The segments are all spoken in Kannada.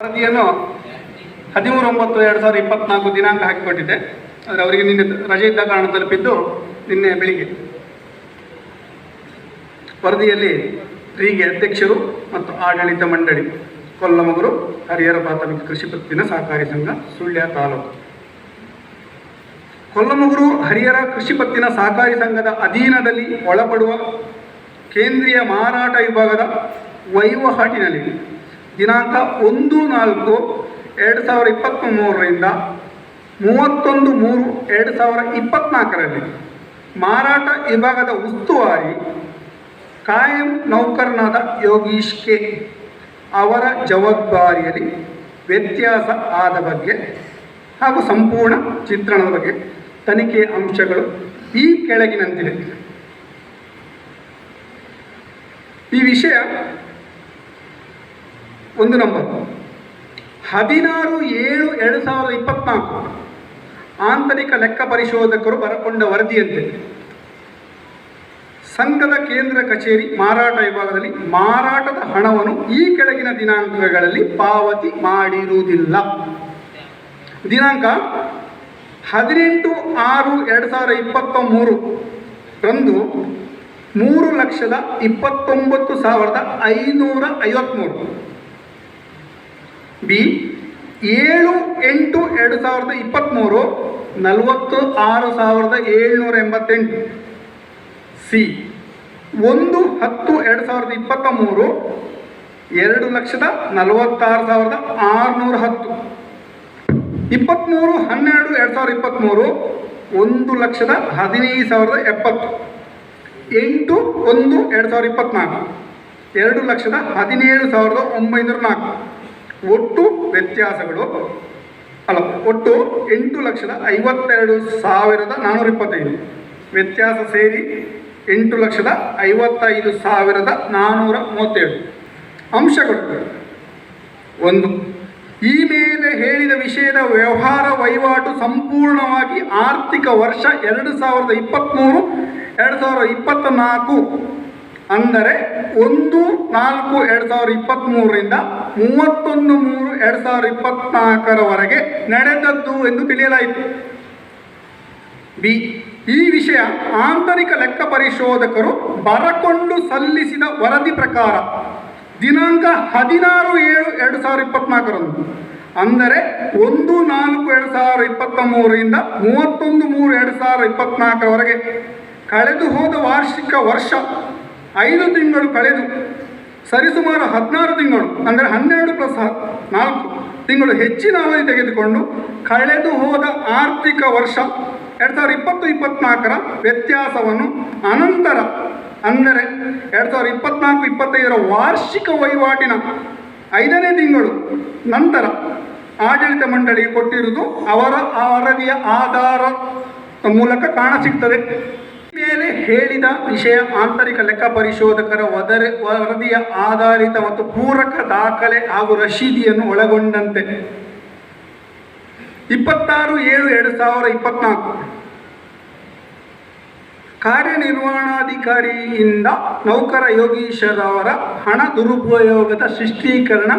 ವರದಿಯನ್ನು ಹದಿಮೂರು ಒಂಬತ್ತು ಎರಡು ಸಾವಿರದ ಇಪ್ಪತ್ನಾಲ್ಕು ದಿನಾಂಕ ಹಾಕಿಕೊಟ್ಟಿದೆ ಆದರೆ ಅವರಿಗೆ ನಿನ್ನೆ ರಜೆ ಇದ್ದ ಕಾರಣ ತಲುಪಿದ್ದು ನಿನ್ನೆ ಬೆಳಿಗ್ಗೆ. ವರದಿಯಲ್ಲಿ ರೀಗೆ ಅಧ್ಯಕ್ಷರು ಮತ್ತು ಆಡಳಿತ ಮಂಡಳಿ, ಕೊಲ್ಲಮಗರು, ಹರಿಹರ ಪ್ರಾಥಮಿಕ ಕೃಷಿ ಪತ್ತಿನ ಸಹಕಾರಿ ಸಂಘ, ಸುಳ್ಯ ತಾಲೂಕು. ಕೊಲ್ಲಮಗರು, ಹರಿಹರ ಕೃಷಿ ಪತ್ತಿನ ಸಹಕಾರಿ ಸಂಘದ ಅಧೀನದಲ್ಲಿ ಒಳಪಡುವ ಕೇಂದ್ರೀಯ ಮಾರಾಟ ವಿಭಾಗದ ವಹಿವಾಟಿನಲ್ಲಿ ದಿನಾಂಕ ಒಂದು ನಾಲ್ಕು ಎರಡು ಸಾವಿರ ಇಪ್ಪತ್ತ್ ಮೂರರಿಂದ ಮೂವತ್ತೊಂದು ಮೂರು ಎರಡು ಸಾವಿರ ಇಪ್ಪತ್ತ್ನಾಲ್ಕರಲ್ಲಿ ಮಾರಾಟ ವಿಭಾಗದ ಉಸ್ತುವಾರಿ ಕಾಯಂ ನೌಕರನಾದ ಯೋಗೀಶ್ ಕೆ ಅವರ ಜವಾಬ್ದಾರಿಯಲ್ಲಿ ವ್ಯತ್ಯಾಸ ಆದ ಬಗ್ಗೆ ಹಾಗೂ ಸಂಪೂರ್ಣ ಚಿತ್ರಣದ ಬಗ್ಗೆ ತನಿಖೆಯ ಅಂಶಗಳು ಈ ಕೆಳಗಿನಂತಿದೆ. ಈ ವಿಷಯ ಒಂದು ನಂಬರ್ ಹದಿನಾರು ಏಳು ಎರಡು ಸಾವಿರದ ಇಪ್ಪತ್ನಾಲ್ಕು. ಆಂತರಿಕ ಲೆಕ್ಕ ಪರಿಶೋಧಕರು ಬರಕೊಂಡ ವರದಿಯಂತೆ. ಸಂಘದ ಕೇಂದ್ರ ಕಚೇರಿ, ಮಾರಾಟ ವಿಭಾಗದಲ್ಲಿ ಮಾರಾಟದ ಹಣವನ್ನು ಈ ಕೆಳಗಿನ ದಿನಾಂಕಗಳಲ್ಲಿ ಪಾವತಿ ಮಾಡಿರುವುದಿಲ್ಲ. ದಿನಾಂಕ ಹದಿನೆಂಟು ಆರು ಎರಡು ಸಾವಿರದ ಇಪ್ಪತ್ತ ಮೂರು ರಂದು ಮೂರು ಲಕ್ಷದ ಇಪ್ಪತ್ತೊಂಬತ್ತು ಸಾವಿರದ ಐನೂರ ಐವತ್ತ್ಮೂರು ಬಿ, ಏಳು ಎಂಟು ಎರಡು ಸಾವಿರದ ಇಪ್ಪತ್ತ್ಮೂರು ನಲವತ್ತು ಆರು ಸಾವಿರದ ಏಳ್ನೂರ ಎಂಬತ್ತೆಂಟು. ಸಿ, ಒಂದು ಹತ್ತು ಎರಡು ಸಾವಿರದ ಇಪ್ಪತ್ತ ಮೂರು ಎರಡು ಲಕ್ಷದ ನಲವತ್ತಾರು ಸಾವಿರದ ಆರುನೂರ ಹತ್ತು. ಇಪ್ಪತ್ತ್ಮೂರು ಹನ್ನೆರಡು ಎರಡು ಸಾವಿರದ ಇಪ್ಪತ್ತ್ಮೂರು ಒಂದು ಲಕ್ಷದ ಹದಿನೈದು ಸಾವಿರದ ಎಪ್ಪತ್ತು. ಎಂಟು ಒಂದು ಎರಡು ಸಾವಿರದ ಇಪ್ಪತ್ತ್ನಾಲ್ಕು ಎರಡು ಲಕ್ಷದ ಹದಿನೇಳು ಸಾವಿರದ ಒಂಬೈನೂರ ನಾಲ್ಕು. ಒಟ್ಟು ವ್ಯತ್ಯಾಸಗಳು ಅಲ್ಲ. ಒಟ್ಟು ಎಂಟು ಲಕ್ಷದ ಐವತ್ತೆರಡು ಸಾವಿರದ ನಾನ್ನೂರ ಇಪ್ಪತ್ತೈದು. ವ್ಯತ್ಯಾಸ ಸೇರಿ ಎಂಟು ಲಕ್ಷದ ಐವತ್ತೈದು ಸಾವಿರದ ನಾನ್ನೂರ ಮೂವತ್ತೇಳು. ಅಂಶಗಳು. ಒಂದು, ಈ ಮೇಲೆ ಹೇಳಿದ ವಿಷಯದ ವ್ಯವಹಾರ ವಹಿವಾಟು ಸಂಪೂರ್ಣವಾಗಿ ಆರ್ಥಿಕ ವರ್ಷ ಎರಡು ಸಾವಿರದ ಇಪ್ಪತ್ತ್ಮೂರು ಎರಡು ಸಾವಿರದ ಇಪ್ಪತ್ತ ನಾಲ್ಕು ಅಂದರೆ ಒಂದು ನಾಲ್ಕು ಎರಡು ಸಾವಿರದ ಇಪ್ಪತ್ತ್ಮೂರರಿಂದ ಮೂವತ್ತೊಂದು ಮೂರು ಎರಡು ಸಾವಿರದ ಇಪ್ಪತ್ನಾಲ್ಕರವರೆಗೆ ನಡೆದದ್ದು ಎಂದು ತಿಳಿಯಲಾಯಿತು. ಬಿ, ಈ ವಿಷಯ ಆಂತರಿಕ ಲೆಕ್ಕ ಪರಿಶೋಧಕರು ಬರಕೊಂಡು ಸಲ್ಲಿಸಿದ ವರದಿ ಪ್ರಕಾರ ದಿನಾಂಕ ಹದಿನಾರು ಏಳು ಎರಡು ಸಾವಿರದ ಇಪ್ಪತ್ನಾಲ್ಕರಂದು, ಅಂದರೆ ಒಂದು ನಾಲ್ಕು ಎರಡು ಸಾವಿರದ ಇಪ್ಪತ್ತ ಮೂರರಿಂದ ಮೂವತ್ತೊಂದು ಮೂರು ಎರಡು ಸಾವಿರದ ಇಪ್ಪತ್ನಾಲ್ಕರವರೆಗೆ ಕಳೆದು ಹೋದ ವಾರ್ಷಿಕ ವರ್ಷ ಐದು ತಿಂಗಳು ಕಳೆದು ಸರಿಸುಮಾರು ಹದಿನಾರು ತಿಂಗಳು, ಅಂದರೆ ಹನ್ನೆರಡು ಪ್ಲಸ್ ನಾಲ್ಕು ತಿಂಗಳು ಹೆಚ್ಚಿನ ಅವಧಿ ತೆಗೆದುಕೊಂಡು ಕಳೆದು ಹೋದ ಆರ್ಥಿಕ ವರ್ಷ ಎರಡು ಸಾವಿರದ ಇಪ್ಪತ್ತು ಇಪ್ಪತ್ನಾಲ್ಕರ ವ್ಯತ್ಯಾಸವನ್ನು ಅನಂತರ, ಅಂದರೆ ಎರಡು ಸಾವಿರದ ಇಪ್ಪತ್ನಾಲ್ಕು ಇಪ್ಪತ್ತೈದರ ವಾರ್ಷಿಕ ವಹಿವಾಟಿನ ಐದನೇ ತಿಂಗಳು ನಂತರ ಆಡಳಿತ ಮಂಡಳಿಗೆ ಕೊಟ್ಟಿರುವುದು ಅವರ ವರದಿಯ ಆಧಾರ ಮೂಲಕ ಕಾಣಸಿಗ್ತದೆ ಮೇಲೆ ಹೇಳಿದ ವಿಷಯ ಆಂತರಿಕ ಲೆಕ್ಕ ಪರಿಶೋಧಕರ ವದರೆ ವರದಿಯ ಆಧಾರಿತ ಮತ್ತು ಪೂರಕ ದಾಖಲೆ ಹಾಗೂ ರಶೀದಿಯನ್ನು ಒಳಗೊಂಡಂತೆ. ಇಪ್ಪತ್ತಾರು ಏಳು ಎರಡು ಸಾವಿರ ಇಪ್ಪತ್ನಾಲ್ಕು. ಕಾರ್ಯನಿರ್ವಹಣಾಧಿಕಾರಿಯಿಂದ ನೌಕರ ಯೋಗೀಶರವರ ಹಣ ದುರುಪಯೋಗದ ಸೃಷ್ಟೀಕರಣ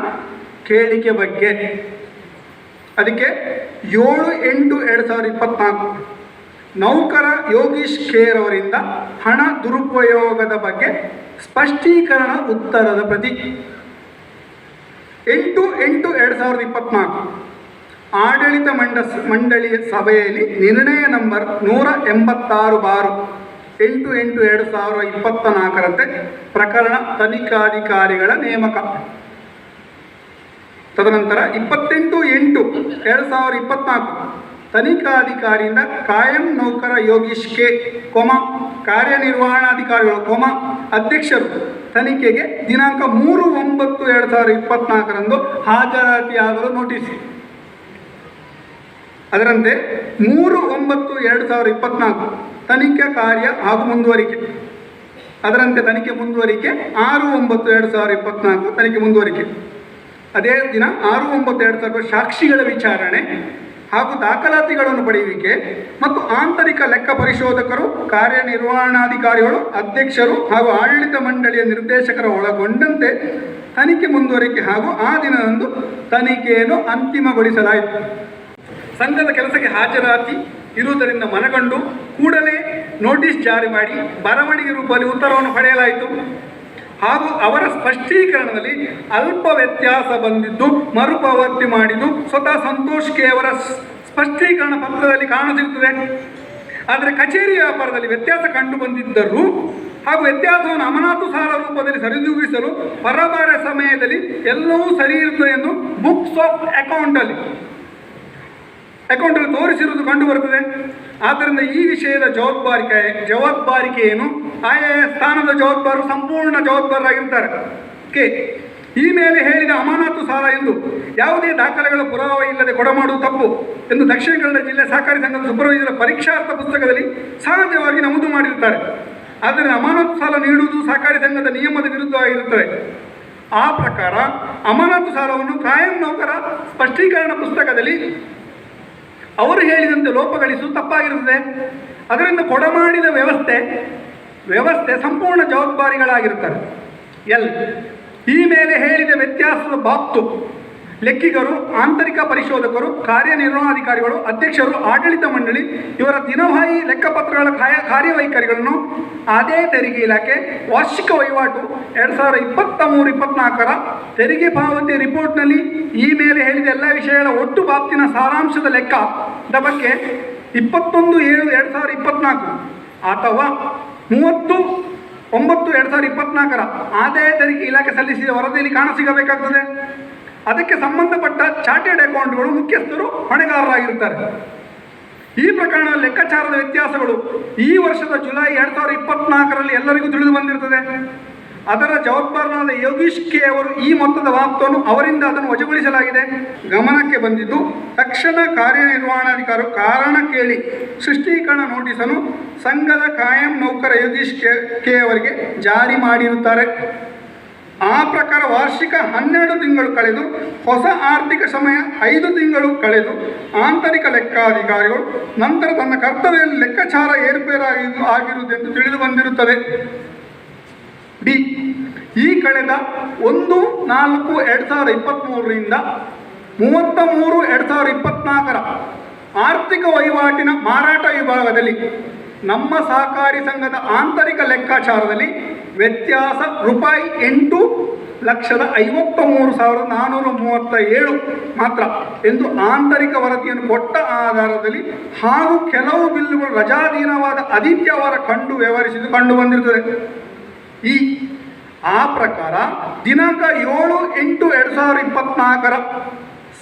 ಕೇಳಿಕೆ ಬಗ್ಗೆ. ಅದಕ್ಕೆ ಏಳು ಎಂಟು ಎರಡು ಸಾವಿರದ ಇಪ್ಪತ್ನಾಲ್ಕು. ನೌಕರ ಯೋಗೀಶ್ ಖೇರ್ ಅವರಿಂದ ಹಣ ದುರುಪಯೋಗದ ಬಗ್ಗೆ ಸ್ಪಷ್ಟೀಕರಣ ಉತ್ತರದ ಪ್ರತಿ. ಎಂಟು ಎಂಟು ಎರಡು ಸಾವಿರದ ಇಪ್ಪತ್ನಾಲ್ಕು. ಆಡಳಿತ ಮಂಡ ಮಂಡಳಿಯ ಸಭೆಯಲ್ಲಿ ನಿರ್ಣಯ ನಂಬರ್ ನೂರ ಎಂಬತ್ತಾರು ಬಾರು ಎಂಟು ಎಂಟು ಎರಡು ಸಾವಿರದ ಇಪ್ಪತ್ತ ನಾಲ್ಕರಂತೆ ಪ್ರಕರಣ ತನಿಖಾಧಿಕಾರಿಗಳ ನೇಮಕ. ತದನಂತರ ಇಪ್ಪತ್ತೆಂಟು ಎಂಟು ಎರಡು ಸಾವಿರದ ಇಪ್ಪತ್ನಾಲ್ಕು. ತನಿಖಾಧಿಕಾರಿಯಿಂದ ಕಾಯಂ ನೌಕರ ಯೋಗೀಶ್ ಕೆ ಕೊಮ, ಕಾರ್ಯನಿರ್ವಹಣಾಧಿಕಾರಿಗಳು ಕೊಮ ಅಧ್ಯಕ್ಷರು ತನಿಖೆಗೆ ದಿನಾಂಕ ಮೂರು ಒಂಬತ್ತು ಎರಡು ಸಾವಿರದ ಇಪ್ಪತ್ನಾಲ್ಕರಂದು ಹಾಜರಾತಿಯಾಗಲು ನೋಟಿಸ್. ಅದರಂತೆ ಮೂರು ಒಂಬತ್ತು ಎರಡು ಸಾವಿರದ ಇಪ್ಪತ್ನಾಲ್ಕು ತನಿಖೆ ಕಾರ್ಯ ಹಾಗೂ ಮುಂದುವರಿಕೆ. ಅದರಂತೆ ತನಿಖೆ ಮುಂದುವರಿಕೆ ಆರು ಒಂಬತ್ತು ಎರಡು ಸಾವಿರದ ಇಪ್ಪತ್ನಾಲ್ಕು ತನಿಖೆ ಮುಂದುವರಿಕೆ. ಅದೇ ದಿನ ಆರು ಒಂಬತ್ತು ಎರಡು ಸಾವಿರದ ಸಾಕ್ಷಿಗಳ ವಿಚಾರಣೆ. ಹಾಗೂ ದಾಖಲಾತಿಗಳನ್ನು ಪಡೆಯುವಿಕೆ ಮತ್ತು ಆಂತರಿಕ ಲೆಕ್ಕ ಪರಿಶೋಧಕರು, ಕಾರ್ಯನಿರ್ವಹಣಾಧಿಕಾರಿಗಳು, ಅಧ್ಯಕ್ಷರು ಹಾಗೂ ಆಡಳಿತ ಮಂಡಳಿಯ ನಿರ್ದೇಶಕರ ಒಳಗೊಂಡಂತೆ ತನಿಖೆ ಮುಂದುವರಿಕೆ ಹಾಗೂ ಆ ದಿನದಂದು ತನಿಖೆಯನ್ನು ಅಂತಿಮಗೊಳಿಸಲಾಯಿತು. ಸಂಘದ ಕೆಲಸಕ್ಕೆ ಹಾಜರಾತಿ ಇರುವುದರಿಂದ ಮನಗಂಡು ಕೂಡಲೇ ನೋಟಿಸ್ ಜಾರಿ ಮಾಡಿ, ಬರವಣಿಗೆ ರೂಪದಲ್ಲಿ ಉತ್ತರವನ್ನು ಪಡೆಯಲಾಯಿತು. ಹಾಗೂ ಅವರ ಸ್ಪಷ್ಟೀಕರಣದಲ್ಲಿ ಅಲ್ಪ ವ್ಯತ್ಯಾಸ ಬಂದಿದ್ದು, ಮರುಪಾವತಿ ಮಾಡಿದ್ದು, ಸ್ವತಃ ಸಂತೋಷ್ ಕೆ ಅವರ ಸ್ಪಷ್ಟೀಕರಣ ಪತ್ರದಲ್ಲಿ ಕಾಣಸಿಗುತ್ತದೆ ಆದರೆ ಕಚೇರಿ ವ್ಯಾಪಾರದಲ್ಲಿ ವ್ಯತ್ಯಾಸ ಕಂಡು ಬಂದಿದ್ದರೂ ಹಾಗೂ ವ್ಯತ್ಯಾಸವನ್ನು ಅಮನಾತು ಸಾಲ ರೂಪದಲ್ಲಿ ಸರಿದೂಗಿಸಲು ಪರಬಾರ ಸಮಯದಲ್ಲಿ ಎಲ್ಲವೂ ಸರಿ ಇರುತ್ತದೆ ಎಂದು ಬುಕ್ಸ್ ಆಫ್ ಅಕೌಂಟಲ್ಲಿ ಅಕೌಂಟಲ್ಲಿ ತೋರಿಸಿರುವುದು ಕಂಡು ಬರುತ್ತದೆ ಆದ್ದರಿಂದ ಈ ವಿಷಯದ ಜವಾಬ್ದಾರಿಕೆ ಜವಾಬ್ದಾರಿಕೆಯನ್ನು ಆಯಾ ಸ್ಥಾನದ ಜವಾಬ್ದಾರರು ಸಂಪೂರ್ಣ ಜವಾಬ್ದಾರರಾಗಿರ್ತಾರೆ. ಕೆ ಈ ಮೇಲೆ ಹೇಳಿದ ಅಮಾನತು ಸಾಲ ಎಂದು ಯಾವುದೇ ದಾಖಲೆಗಳ ಪುರಾವೆ ಇಲ್ಲದೆ ಕೊಡಮಾಡುವುದು ತಪ್ಪು ಎಂದು ದಕ್ಷಿಣ ಕನ್ನಡ ಜಿಲ್ಲೆ ಸಹಕಾರಿ ಸಂಘದ ಸುಬ್ರಹ್ಮಣ್ಯರ ಪರೀಕ್ಷಾರ್ಥ ಪುಸ್ತಕದಲ್ಲಿ ಸಹಜವಾಗಿ ನಮೂದು ಮಾಡಿರುತ್ತಾರೆ. ಆದರೆ ಅಮಾನತು ಸಾಲ ನೀಡುವುದು ಸಹಕಾರಿ ಸಂಘದ ನಿಯಮದ ವಿರುದ್ಧವಾಗಿರುತ್ತದೆ ಆ ಪ್ರಕಾರ ಅಮಾನತು ಸಾಲವನ್ನು ಕಾಯಂ ನೌಕರ ಸ್ಪಷ್ಟೀಕರಣ ಪುಸ್ತಕದಲ್ಲಿ ಅವರು ಹೇಳಿದಂತೆ ಲೋಪಗಳಿಸು ತಪ್ಪಾಗಿರುತ್ತದೆ. ಅದರಿಂದ ಕೊಡಮಾಡಿದ ವ್ಯವಸ್ಥೆ ವ್ಯವಸ್ಥೆ ಸಂಪೂರ್ಣ ಜವಾಬ್ದಾರಿಗಳಾಗಿರುತ್ತಾರೆ. ಎಲ್, ಈ ಮೇಲೆ ಹೇಳಿದ ವ್ಯತ್ಯಾಸದ ಬಾಬ್ತು ಲೆಕ್ಕಿಗರು, ಆಂತರಿಕ ಪರಿಶೋಧಕರು, ಕಾರ್ಯನಿರ್ವಹಣಾಧಿಕಾರಿಗಳು, ಅಧ್ಯಕ್ಷರು, ಆಡಳಿತ ಮಂಡಳಿ, ಇವರ ದಿನವಾಹಿ ಲೆಕ್ಕಪತ್ರಗಳ ಕಾಯ ಕಾರ್ಯವೈಖರಿಗಳನ್ನು ಆದಾಯ ತೆರಿಗೆ ಇಲಾಖೆ ವಾರ್ಷಿಕ ವಹಿವಾಟು ಎರಡು ಸಾವಿರದ ಇಪ್ಪತ್ತ ಮೂರು ಇಪ್ಪತ್ನಾಲ್ಕರ ತೆರಿಗೆ ಪಾವತಿ ರಿಪೋರ್ಟ್ನಲ್ಲಿ ಈ ಮೇಲೆ ಹೇಳಿದ ಎಲ್ಲ ವಿಷಯಗಳ ಒಟ್ಟು ಬಾಪ್ತಿನ ಸಾರಾಂಶದ ಲೆಕ್ಕದ ಬಗ್ಗೆ ಇಪ್ಪತ್ತೊಂದು ಏಳು ಎರಡು ಸಾವಿರದ ಇಪ್ಪತ್ನಾಲ್ಕು ಅಥವಾ ಮೂವತ್ತು ಒಂಬತ್ತು ಎರಡು ಸಾವಿರದ ಇಪ್ಪತ್ನಾಲ್ಕರ ಆದಾಯ ತೆರಿಗೆ ಇಲಾಖೆ ಸಲ್ಲಿಸಿದ ವರದಿಯಲ್ಲಿ ಕಾಣಸಿಗಬೇಕಾಗ್ತದೆ ಅದಕ್ಕೆ ಸಂಬಂಧಪಟ್ಟ ಚಾರ್ಟೆಡ್ ಅಕೌಂಟ್ಗಳು ಮುಖ್ಯಸ್ಥರು ಹೊಣೆಗಾರರಾಗಿರ್ತಾರೆ ಈ ಪ್ರಕರಣ ಲೆಕ್ಕಾಚಾರದ ವ್ಯತ್ಯಾಸಗಳು ಈ ವರ್ಷದ ಜುಲೈ ಎರಡು ಸಾವಿರದ ಇಪ್ಪತ್ನಾಲ್ಕರಲ್ಲಿ ಎಲ್ಲರಿಗೂ ತಿಳಿದು ಬಂದಿರುತ್ತದೆ. ಅದರ ಜವಾಬ್ದಾರನಾದ ಯೋಗೀಶ್ ಕೆ ಅವರು ಈ ಮೊತ್ತದ ವಾಪ್ತವನ್ನು ಅವರಿಂದ ಅದನ್ನು ವಜಗೊಳಿಸಲಾಗಿದೆ. ಗಮನಕ್ಕೆ ಬಂದಿದ್ದು, ತಕ್ಷಣ ಕಾರ್ಯನಿರ್ವಹಣಾಧಿಕಾರಿ ಕಾರಣ ಕೇಳಿ ಸೃಷ್ಟೀಕರಣ ನೋಟಿಸನ್ನು ಸಂಘದ ಕಾಯಂ ನೌಕರ ಯೋಗೀಶ್ ಕೆ ಕೆ ಅವರಿಗೆ ಜಾರಿ ಮಾಡಿರುತ್ತಾರೆ. ಆ ಪ್ರಕಾರ ವಾರ್ಷಿಕ ಹನ್ನೆರಡು ತಿಂಗಳು ಕಳೆದು, ಹೊಸ ಆರ್ಥಿಕ ಸಮಯ ಐದು ತಿಂಗಳು ಕಳೆದು, ಆಂತರಿಕ ಲೆಕ್ಕಾಧಿಕಾರಿಗಳು, ನಂತರ ತನ್ನ ಕರ್ತವ್ಯದಲ್ಲಿ ಲೆಕ್ಕಾಚಾರ ಏರ್ಪೇರಾಗಿ ಆಗಿರುವುದೆಂದು ತಿಳಿದು ಬಂದಿರುತ್ತದೆ. ಡಿ. ಈ ಕಳೆದ ಒಂದು ನಾಲ್ಕು ಎರಡು ಸಾವಿರದ ಇಪ್ಪತ್ತ್ಮೂರರಿಂದ ಮೂವತ್ತ ಮೂರು ಎರಡು ಸಾವಿರದ ಇಪ್ಪತ್ತ್ನಾಲ್ಕರ ಆರ್ಥಿಕ ವಹಿವಾಟಿನ ಮಾರಾಟ ವಿಭಾಗದಲ್ಲಿ ನಮ್ಮ ಸಹಕಾರಿ ಸಂಘದ ಆಂತರಿಕ ಲೆಕ್ಕಾಚಾರದಲ್ಲಿ ವ್ಯತ್ಯಾಸ ರೂಪಾಯಿ ಎಂಟು ಲಕ್ಷದ ಐವತ್ತ ಮೂರು ಸಾವಿರದ ನಾನ್ನೂರ ಮೂವತ್ತ ಏಳು ಮಾತ್ರ ಎಂದು ಆಂತರಿಕ ವರದಿಯನ್ನು ಕೊಟ್ಟ ಆಧಾರದಲ್ಲಿ ಹಾಗೂ ಕೆಲವು ಬಿಲ್ಲುಗಳು ರಜಾಧೀನವಾದ ಅವರ ಕಂಡು ವ್ಯವಹರಿಸಿದ್ದು ಕಂಡು ಬಂದಿರುತ್ತದೆ. ಈ, ಆ ಪ್ರಕಾರ ದಿನಾಂಕ ಏಳು ಎಂಟು ಎರಡು ಸಾವಿರದ ಇಪ್ಪತ್ನಾಲ್ಕರ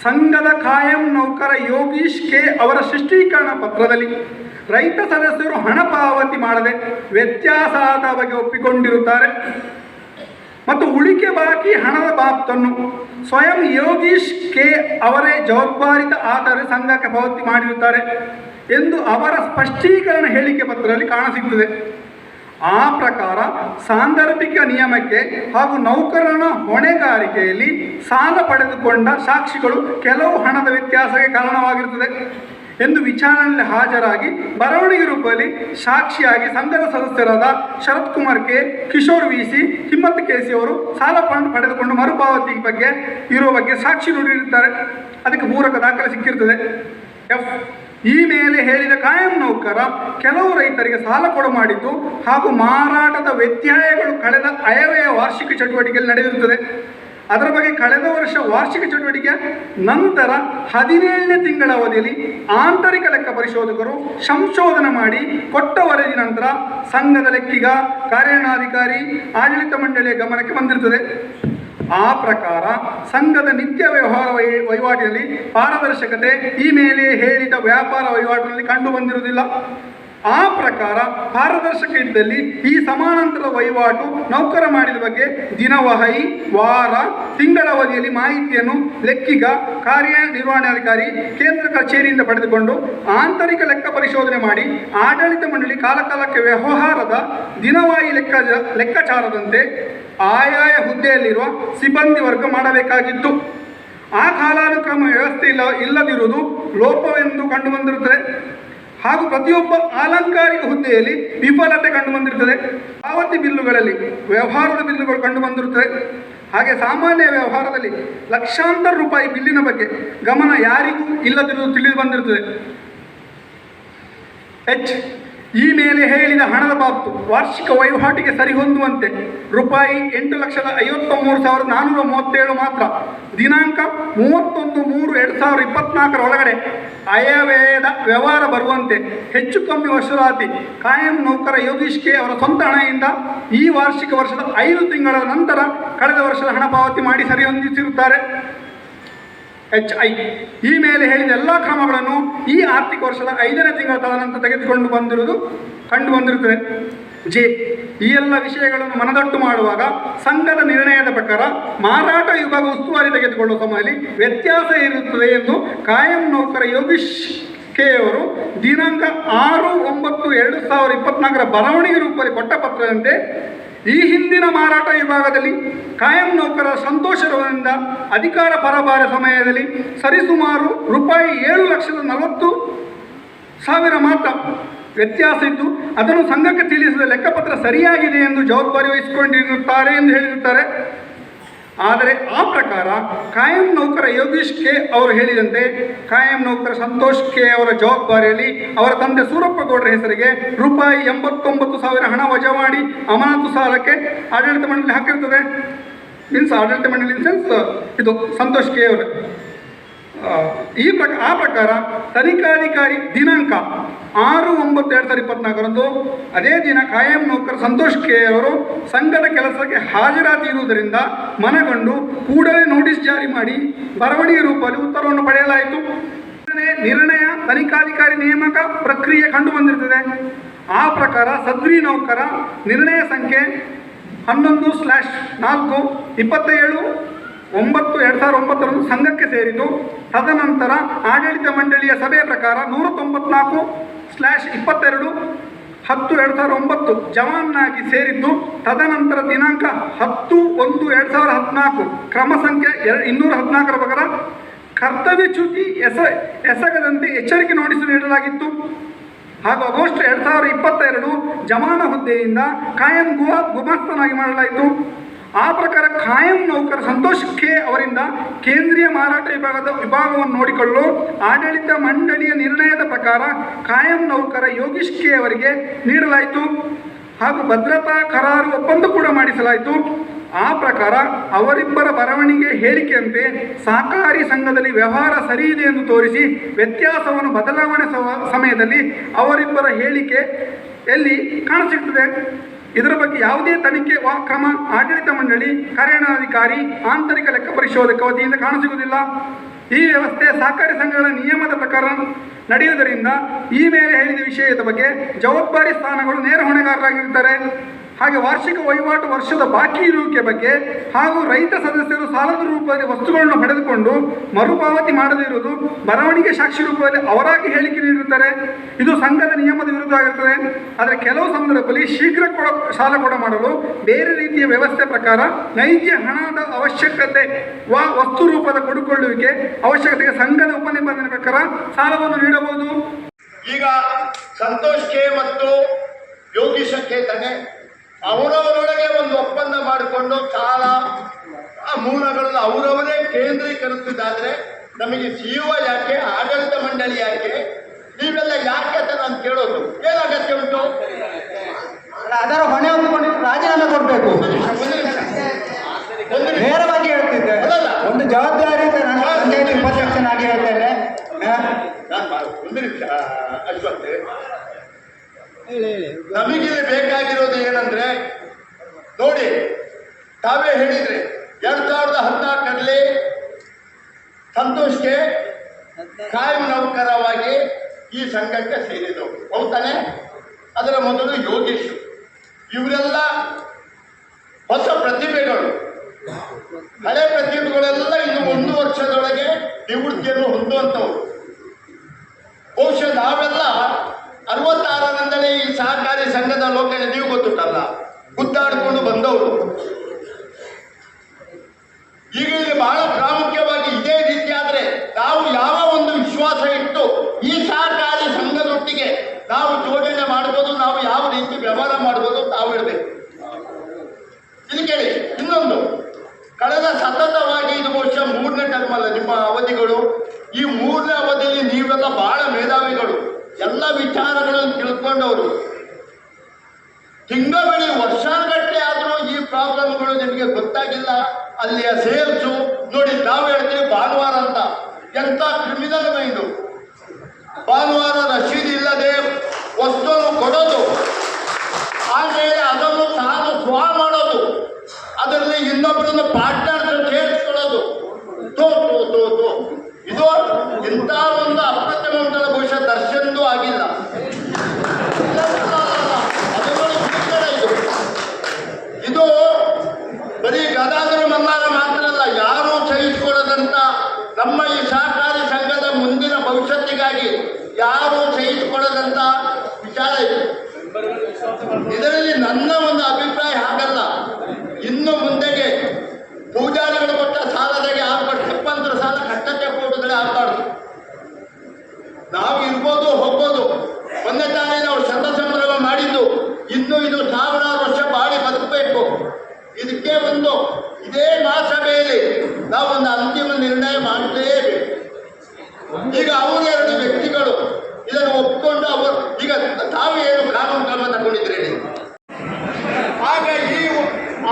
ಸಂಘದ ಕಾಯಂ ನೌಕರ ಯೋಗೀಶ್ ಕೆ ಅವರ ಸೃಷ್ಟೀಕರಣ ಪತ್ರದಲ್ಲಿ ರೈತ ಸದಸ್ಯರು ಹಣ ಪಾವತಿ ಮಾಡದೆ ವ್ಯತ್ಯಾಸ ಬಗ್ಗೆ ಒಪ್ಪಿಕೊಂಡಿರುತ್ತಾರೆ. ಮತ್ತು ಉಳಿಕೆ ಬಾಕಿ ಹಣದ ಬಾಬ್ತನ್ನು ಸ್ವಯಂ ಯೋಗೀಶ್ ಕೆ ಅವರೇ ಜವಾಬ್ದಾರಿತ ಆಧಾರ ಸಂಘಕ್ಕೆ ಪಾವತಿ ಮಾಡಿರುತ್ತಾರೆ ಎಂದು ಅವರ ಸ್ಪಷ್ಟೀಕರಣ ಹೇಳಿಕೆ ಪತ್ರದಲ್ಲಿ ಕಾಣಸಿಗುತ್ತದೆ. ಆ ಪ್ರಕಾರ ಸಾಂದರ್ಭಿಕ ನಿಯಮಕ್ಕೆ ಹಾಗೂ ನೌಕರನ ಹೊಣೆಗಾರಿಕೆಯಲ್ಲಿ ಸಾಲ ಪಡೆದುಕೊಂಡ ಸಾಕ್ಷಿಗಳು ಕೆಲವು ಹಣದ ವ್ಯತ್ಯಾಸಕ್ಕೆ ಕಾರಣವಾಗಿರುತ್ತದೆ. ಎಂದು ವಿಚಾರಣೆಯಲ್ಲಿ ಹಾಜರಾಗಿ ಬರವಣಿಗೆ ರೂಪದಲ್ಲಿ ಸಾಕ್ಷಿಯಾಗಿ ಸಂಘದ ಸದಸ್ಯರಾದ Sharath Kumar K, Kishore V C, Himmat KC ಅವರು ಸಾಲ ಫಂಡ್ ಪಡೆದುಕೊಂಡು ಮರುಪಾವತಿ ಬಗ್ಗೆ ಇರುವ ಬಗ್ಗೆ ಸಾಕ್ಷಿ ನುಡಿದಿರುತ್ತಾರೆ ಅದಕ್ಕೆ ಪೂರಕ ದಾಖಲೆ ಸಿಕ್ಕಿರ್ತದೆ. ಎಫ್, ಈ ಮೇಲೆ ಹೇಳಿದ ಕಾಯಂ ನೌಕರ ಕೆಲವು ರೈತರಿಗೆ ಸಾಲ ಕೊಡು ಮಾಡಿದ್ದು ಹಾಗೂ ಮಾರಾಟದ ವ್ಯತ್ಯಯಗಳು ಕಳೆದ ಅಯವ್ಯಯ ವಾರ್ಷಿಕ ಚಟುವಟಿಕೆಯಲ್ಲಿ ನಡೆದಿರುತ್ತದೆ. ಅದರ ಬಗ್ಗೆ ಕಳೆದ ವರ್ಷ ವಾರ್ಷಿಕ ಚಟುವಟಿಕೆ, ನಂತರ ಹದಿನೇಳನೇ ತಿಂಗಳ ಅವಧಿಯಲ್ಲಿ ಆಂತರಿಕ ಲೆಕ್ಕ ಪರಿಶೋಧಕರು ಸಂಶೋಧನೆ ಮಾಡಿ ಕೊಟ್ಟ ವರದಿ ನಂತರ ಸಂಘದ ಲೆಕ್ಕಿಗ, ಕಾರ್ಯಾಣಾಧಿಕಾರಿ, ಆಡಳಿತ ಮಂಡಳಿಯ ಗಮನಕ್ಕೆ ಬಂದಿರುತ್ತದೆ. ಆ ಪ್ರಕಾರ ಸಂಘದ ನಿತ್ಯ ವ್ಯವಹಾರ ವಹಿವಾಟಿನಲ್ಲಿ ಪಾರದರ್ಶಕತೆ ಈ ಮೇಲೆ ಹೇಳಿದ ವ್ಯಾಪಾರ ವಹಿವಾಟಿನಲ್ಲಿ ಕಂಡು ಬಂದಿರುವುದಿಲ್ಲ. ಆ ಪ್ರಕಾರ ಪಾರದರ್ಶಕ ಇದ್ದಲ್ಲಿ ಈ ಸಮಾನಾಂತರ ವಹಿವಾಟು ನೌಕರ ಮಾಡಿದ ಬಗ್ಗೆ ದಿನವಹಿ, ವಾರ, ತಿಂಗಳ ಅವಧಿಯಲ್ಲಿ ಮಾಹಿತಿಯನ್ನು ಲೆಕ್ಕಿಗ ಕಾರ್ಯನಿರ್ವಹಣಾಧಿಕಾರಿ ಕೇಂದ್ರ ಕಚೇರಿಯಿಂದ ಪಡೆದುಕೊಂಡು ಆಂತರಿಕ ಲೆಕ್ಕ ಪರಿಶೋಧನೆ ಮಾಡಿ ಆಡಳಿತ ಮಂಡಳಿ ಕಾಲಕಾಲಕ್ಕೆ ವ್ಯವಹಾರದ ದಿನವಾಯಿ ಲೆಕ್ಕ, ಲೆಕ್ಕಾಚಾರದಂತೆ ಆಯಾಯ ಹುದ್ದೆಯಲ್ಲಿರುವ ಸಿಬ್ಬಂದಿ ವರ್ಗ ಮಾಡಬೇಕಾಗಿತ್ತು. ಆ ಕಾಲಾನುಕ್ರಮ ವ್ಯವಸ್ಥೆ ಇಲ್ಲ, ಇಲ್ಲದಿರುವುದು ಲೋಪವೆಂದು ಕಂಡು ಬಂದಿರುತ್ತದೆ ಹಾಗೂ ಪ್ರತಿಯೊಬ್ಬ ಅಲಂಕಾರಿಕ ಹುದ್ದೆಯಲ್ಲಿ ವಿಫಲತೆ ಕಂಡು ಬಂದಿರುತ್ತದೆ. ಪಾವತಿ ಬಿಲ್ಲುಗಳಲ್ಲಿ ವ್ಯವಹಾರದ ಬಿಲ್ಲುಗಳು ಕಂಡು ಬಂದಿರುತ್ತದೆ. ಹಾಗೆ ಸಾಮಾನ್ಯ ವ್ಯವಹಾರದಲ್ಲಿ ಲಕ್ಷಾಂತರ ರೂಪಾಯಿ ಬಿಲ್ಲಿನ ಬಗ್ಗೆ ಗಮನ ಯಾರಿಗೂ ಇಲ್ಲದಿರುವುದು ತಿಳಿದು ಬಂದಿರುತ್ತದೆ. ಎಚ್. ಈ ಮೇಲೆ ಹೇಳಿದ ಹಣದ ಬಾಬ್ತು ವಾರ್ಷಿಕ ವಹಿವಾಟಿಗೆ ಸರಿಹೊಂದುವಂತೆ ರೂಪಾಯಿ ಎಂಟು ಲಕ್ಷದ ಐವತ್ತ ಮೂರು ಸಾವಿರದ ನಾನ್ನೂರ ಮೂವತ್ತೇಳು ಮಾತ್ರ. ದಿನಾಂಕ ಮೂವತ್ತೊಂದು ಮೂರು ಎರಡು ಸಾವಿರದ ಇಪ್ಪತ್ನಾಲ್ಕರ ಒಳಗಡೆ ಆಯವ್ಯಯದ ವ್ಯವಹಾರ ಬರುವಂತೆ ಹೆಚ್ಚು ಕಮ್ಮಿ ವರ್ಷದಾತಿ ಕಾಯಂ ನೌಕರ ಯೋಗೀಶ್ ಕೆ ಅವರ ಸ್ವಂತ ಹಣದಿಂದ ಈ ವಾರ್ಷಿಕ ವರ್ಷದ ಐದು ತಿಂಗಳ ನಂತರ ಕಳೆದ ವರ್ಷದ ಹಣ ಪಾವತಿ ಮಾಡಿ ಸರಿಹೊಂದಿಸಿರುತ್ತಾರೆ. ಎಚ್ ಐ ಈ ಮೇಲೆ ಹೇಳಿದ ಎಲ್ಲ ಕ್ರಮಗಳನ್ನು ಈ ಆರ್ಥಿಕ ವರ್ಷದ ಐದನೇ ತಿಂಗಳ ತದನಂತರ ತೆಗೆದುಕೊಂಡು ಬಂದಿರುವುದು ಕಂಡು ಬಂದಿರುತ್ತದೆ. ಜೆ, ಈ ಎಲ್ಲ ವಿಷಯಗಳನ್ನು ಮನದಟ್ಟು ಮಾಡುವಾಗ ಸಂಘದ ನಿರ್ಣಯದ ಪ್ರಕಾರ ಮಾರಾಟ ವಿಭಾಗ ಉಸ್ತುವಾರಿ ತೆಗೆದುಕೊಳ್ಳುವ ಸಮಯದಲ್ಲಿ ವ್ಯತ್ಯಾಸ ಇರುತ್ತದೆ ಎಂದು ಕಾಯಂ ನೌಕರ ಯೋಗೀಶ್ ಕೆ ಅವರು ದಿನಾಂಕ ಆರು ಒಂಬತ್ತು ಎರಡು ಸಾವಿರದ ಇಪ್ಪತ್ನಾಲ್ಕರ ಬರವಣಿಗೆ ರೂಪದಲ್ಲಿ ಕೊಟ್ಟ ಪತ್ರದಂತೆ ಈ ಹಿಂದಿನ ಮಾರಾಟ ವಿಭಾಗದಲ್ಲಿ ಕಾಯಂ ನೌಕರ ಸಂತೋಷದಿಂದ ಅಧಿಕಾರ ಪರಭಾರ ಸಮಯದಲ್ಲಿ ಸರಿಸುಮಾರು ರೂಪಾಯಿ ಏಳು ಲಕ್ಷದ ನಲವತ್ತು ಸಾವಿರ ಮಾತ್ರ ವ್ಯತ್ಯಾಸ ಇದ್ದು, ಅದನ್ನು ಸಂಘಕ್ಕೆ ತಿಳಿಸಿದ ಲೆಕ್ಕಪತ್ರ ಸರಿಯಾಗಿದೆ ಎಂದು ಜವಾಬ್ದಾರಿ ವಹಿಸಿಕೊಂಡಿರುತ್ತಾರೆ ಎಂದು ಹೇಳಿರುತ್ತಾರೆ. ಆದರೆ ಆ ಪ್ರಕಾರ ಕಾಯಂ ನೌಕರ ಯೋಗೀಶ್ ಕೆ ಅವರು ಹೇಳಿದಂತೆ, ಕಾಯಂ ನೌಕರ ಸಂತೋಷ್ ಕೆ ಅವರ ಜವಾಬ್ದಾರಿಯಲ್ಲಿ ಅವರ ತಂದೆ ಸೂರಪ್ಪ ಗೌಡರ ಹೆಸರಿಗೆ ರೂಪಾಯಿ ಎಂಬತ್ತೊಂಬತ್ತು ಸಾವಿರ ಹಣ ವಜಾ ಮಾಡಿ ಅಮಾನತು ಸಾಲಕ್ಕೆ ಆಡಳಿತ ಮಂಡಳಿ ಹಾಕಿರ್ತದೆ. ಮೀನ್ಸ್ ಆಡಳಿತ ಮಂಡಳಿ ಇನ್ ಸೆನ್ಸ್ ಇದು ಸಂತೋಷ್ ಕೆ ಅವರು. ಈ ಪ್ರಕ, ಆ ಪ್ರಕಾರ ತನಿಖಾಧಿಕಾರಿ ದಿನಾಂಕ ಆರು ಒಂಬತ್ತು ಎರಡು ಸಾವಿರದ ಇಪ್ಪತ್ನಾಲ್ಕರಂದು ಅದೇ ದಿನ ಕಾಯಂ ನೌಕರ ಸಂತೋಷ್ ಕೆ ಅವರು ಸಂಘದ ಕೆಲಸಕ್ಕೆ ಹಾಜರಾತಿರುವುದರಿಂದ ಮನಗಂಡು ಕೂಡಲೇ ನೋಟಿಸ್ ಜಾರಿ ಮಾಡಿ ಬರವಣಿಗೆ ರೂಪದಲ್ಲಿ ಉತ್ತರವನ್ನು ಪಡೆಯಲಾಯಿತು. ನಿರ್ಣಯ ತನಿಖಾಧಿಕಾರಿ ನೇಮಕ ಪ್ರಕ್ರಿಯೆ ಕಂಡು ಬಂದಿರ್ತದೆ ಆ ಪ್ರಕಾರ ಸದ್ರಿ ನೌಕರ ನಿರ್ಣಯ ಸಂಖ್ಯೆ ಹನ್ನೊಂದು ಸ್ಲ್ಯಾಶ್ ನಾಲ್ಕು, ಇಪ್ಪತ್ತೇಳು ಒಂಬತ್ತು ಎರಡು ಸಾವಿರದ ಒಂಬತ್ತರಂದು ಸಂಘಕ್ಕೆ ಸೇರಿತು ತದನಂತರ ಆಡಳಿತ ಮಂಡಳಿಯ ಸಭೆಯ ಪ್ರಕಾರ ನೂರ ತೊಂಬತ್ನಾಲ್ಕು ಸ್ಲ್ಯಾಶ್ ಇಪ್ಪತ್ತೆರಡು ಹತ್ತು ಎರಡು ಸಾವಿರದ ಒಂಬತ್ತು ಜವಾನ್ನಾಗಿ ಸೇರಿದ್ದು. ತದನಂತರ ದಿನಾಂಕ ಹತ್ತು ಒಂದು ಎರಡು ಸಾವಿರದ ಹದಿನಾಲ್ಕು ಕ್ರಮ ಸಂಖ್ಯೆ ಎರಡು ಇನ್ನೂರ ಹದಿನಾಲ್ಕರ ಪ್ರಕಾರ ಕರ್ತವ್ಯಚ್ಯುತಿ ಎಸ ಎಸಗದಂತೆ ಎಚ್ಚರಿಕೆ ನೋಟಿಸ್ ನೀಡಲಾಗಿತ್ತು. ಹಾಗೂ ಆಗಸ್ಟ್ ಎರಡು ಸಾವಿರದ ಇಪ್ಪತ್ತೆರಡು ಜಮಾನ ಹುದ್ದೆಯಿಂದ ಕಾಯಂ ಗುವಾ ಗುಮಾಸ್ತನಾಗಿ ಮಾಡಲಾಯಿತು. ಆ ಪ್ರಕಾರ ಕಾಯಂ ನೌಕರ ಸಂತೋಷ್ ಕೆ ಅವರಿಂದ ಕೇಂದ್ರೀಯ ಮಾರಾಟ ವಿಭಾಗದ ವಿಭಾಗವನ್ನು ನೋಡಿಕೊಳ್ಳಲು ಆಡಳಿತ ಮಂಡಳಿಯ ನಿರ್ಣಯದ ಪ್ರಕಾರ ಕಾಯಂ ನೌಕರ ಯೋಗೀಶ್ ಕೆ ಅವರಿಗೆ ನೀಡಲಾಯಿತು. ಹಾಗೂ ಭದ್ರತಾ ಕರಾರು ಒಪ್ಪಂದ ಕೂಡ ಮಾಡಿಸಲಾಯಿತು. ಆ ಪ್ರಕಾರ ಅವರಿಬ್ಬರ ಬರವಣಿಗೆ ಹೇಳಿಕೆಯಂತೆ ಸಹಕಾರಿ ಸಂಘದಲ್ಲಿ ವ್ಯವಹಾರ ಸರಿ ಇದೆ ಎಂದು ತೋರಿಸಿ ವ್ಯತ್ಯಾಸವನ್ನು ಬದಲಾವಣೆ ಸಮಯದಲ್ಲಿ ಅವರಿಬ್ಬರ ಹೇಳಿಕೆ ಎಲ್ಲಿ ಕಾಣಸಿಗ್ತದೆ ಇದರ ಬಗ್ಗೆ ಯಾವುದೇ ತನಿಖೆ ವಾ ಕ್ರಮ ಆಡಳಿತ ಮಂಡಳಿ, ಕಾರ್ಯಾಣಾಧಿಕಾರಿ, ಆಂತರಿಕ ಲೆಕ್ಕ ಪರಿಶೋಧಕ ವತಿಯಿಂದ ಕಾಣಸಿಗುವುದಿಲ್ಲ. ಈ ವ್ಯವಸ್ಥೆ ಸಹಕಾರಿ ಸಂಘಗಳ ನಿಯಮದ ಪ್ರಕಾರ ನಡೆಯುವುದರಿಂದ ಈ ಮೇಲೆ ಹೇಳಿದ ವಿಷಯದ ಬಗ್ಗೆ ಜವಾಬ್ದಾರಿ ಸ್ಥಾನಗಳು ನೇರ ಹೊಣೆಗಾರರಾಗಿರುತ್ತಾರೆ. ಹಾಗೆ ವಾರ್ಷಿಕ ವಹಿವಾಟು ವರ್ಷದ ಬಾಕಿ ಇರುವಿಕೆ ಬಗ್ಗೆ ಹಾಗೂ ರೈತ ಸದಸ್ಯರು ಸಾಲದ ರೂಪದಲ್ಲಿ ವಸ್ತುಗಳನ್ನು ಪಡೆದುಕೊಂಡು ಮರುಪಾವತಿ ಮಾಡದಿರುವುದು ಬರವಣಿಗೆ ಸಾಕ್ಷಿ ರೂಪದಲ್ಲಿ ಅವರಾಗಿ ಹೇಳಿಕೆ ನೀಡುತ್ತಾರೆ ಇದು ಸಂಘದ ನಿಯಮದ ವಿರುದ್ಧ ಆಗಿರುತ್ತದೆ ಆದರೆ ಕೆಲವು ಸಂದರ್ಭದಲ್ಲಿ ಶೀಘ್ರ ಕೊಡ ಸಾಲ ಕೊಡ ಮಾಡಲು ಬೇರೆ ರೀತಿಯ ವ್ಯವಸ್ಥೆ ಪ್ರಕಾರ ನೈಜ ಹಣದ ಅವಶ್ಯಕತೆ ವಾ ವಸ್ತು ರೂಪದ ಕೊಡುಕೊಳ್ಳುವಿಕೆ ಅವಶ್ಯಕತೆಗೆ ಸಂಘದ ಉಪನಿಬಂಧನೆ ಪ್ರಕಾರ ಸಾಲವನ್ನು ನೀಡಬಹುದು. ಈಗ ಸಂತೋಷ್ ಕೆ ಮತ್ತು ಯೋಗೀಶಕ್ಕೆ ತಾನೆ ಅವರವರೊಳಗೆ ಒಂದು ಒಪ್ಪಂದ ಮಾಡಿಕೊಂಡು ಕಾಲ ಆ ಮೂಲಗಳನ್ನು ಅವರವರೇ ಕೇಂದ್ರೀಕರಿಸಿದ್ದಾದ್ರೆ ನಮಗೆ ಜೀವ ಯಾಕೆ ಆಡಳಿತ ಮಂಡಳಿ ಯಾಕೆ ನೀವೆಲ್ಲ ಯಾಕೆ ಅಂತ ನಾನು ಕೇಳೋದು? ಏನು ಅಗತ್ಯ ಉಂಟು? ಅದರ ಹೊಣೆ ಹೊಂದಿಕೊಂಡು ರಾಜೀನಾಮೆ ಕೊಡಬೇಕು. ನೇರವಾಗಿ ಹೇಳ್ತಿದ್ದೆ. ಒಂದು ಜವಾಬ್ದಾರಿ ನಾನು ಪಂಚಾಯತಿ ಉಪಾಧ್ಯಕ್ಷನಾಗಿ ಹೇಳ್ತೇನೆ. ಒಂದು ನಿಮಿಷ ಅಶ್ವಥ್. ನಮಗಿಲ್ಲಿ ಬೇಕಾಗಿರೋದು ಏನಂದ್ರೆ ನೋಡಿ ತಾವೇ ಹೇಳಿದ್ರಿ ಎರಡ್ ಸಾವಿರದ ಹದಿನಾಲ್ಕರಲ್ಲಿ ಸಂತೋಷ್ಗೆ ಕಾಯಂ ನೌಕರವಾಗಿ ಈ ಸಂಘಕ್ಕೆ ಸೇರಿದವು. ಹೌದಾನೆ ಅದರ ಮೊದಲು ಯೋಗೇಶ್. ಇವರೆಲ್ಲ ಹೊಸ ಪ್ರತಿಭೆಗಳು. ఎంత క్రిమినల్ మైండ్ వాళ్ళు ನಾವು ಇರ್ಬೋದು ಹೋಗ್ಬೋದು. ಒಂದೇ ತಾನೇ ನಾವು ಶತ ಸಂಭ್ರಮ ಮಾಡಿದ್ದು. ಇನ್ನು ಇದು ಸಾವಿರಾರು ವರ್ಷ ಬಾಳಿ ಬದುಕಬೇಕು. ಇದಕ್ಕೆ ಒಂದು ಇದೇ ಮಹಾಸಭೆಯಲ್ಲಿ ನಾವು ಒಂದು ಅಂತಿಮ ನಿರ್ಣಯ ಮಾಡಲೇಬೇಕು ಈಗ ಅವರು ಎರಡು ವ್ಯಕ್ತಿಗಳು. ಇದನ್ನು ಒಪ್ಪಿಕೊಂಡು ಅವರು ಈಗ ತಾವು ಏನು ಕಾನೂನು ಕ್ರಮ ತಗೊಂಡಿದ್ರಿ ಆಗ ಈ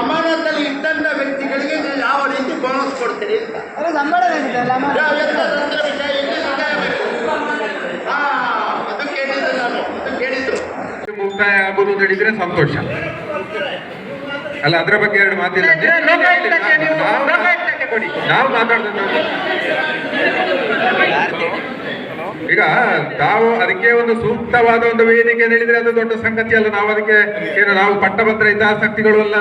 ಅಮಾನತಲ್ಲಿ ಇದ್ದಂಥ ವ್ಯಕ್ತಿಗಳಿಗೆ ನೀವು ಯಾವ ರೀತಿ ಬೋನಸ್ ಕೊಡ್ತೀರಿ ಅಂತ ಅದು ಸಂಬಳ ಬೇಕಿತ್ತಲ್ಲ ಅಮ್ಮ? ಯಾವ ಯಂತ್ರದ ವಿಷಯ ಇಲ್ಲಿ ನಿಗಾಯಬೇಕು. ಹಾ ಅದು ಕೇಳಿದ್ದು ನಾನು ಅದು ಕೇಳಿದ್ದು ಮುಕ್ತಾಯ ಗುರು ಅಂತ ಹೇಳಿದ್ರೆ ಸಂತೋಷ. ಅಲ್ಲ ಅದರ ಬಗ್ಗೆ ಎರಡು ಮಾತಿಲ್ಲ. ನಾವು-. ನಾವು ಈಗ ತಾವು ಅದಕ್ಕೆ ಒಂದು ಸೂಕ್ತವಾದ ಒಂದು ವೇದಿಕೆ ಹೇಳಿದ್ರೆ ಅದು ದೊಡ್ಡ ಸಂಗತಿ ಅಲ್ಲ. ನಾವು ಅದಕ್ಕೆ ಏನು ನಾವು ಪಟ್ಟಭದ್ರ ಹಿತಾಸಕ್ತಿಗಳು ಅಲ್ಲ.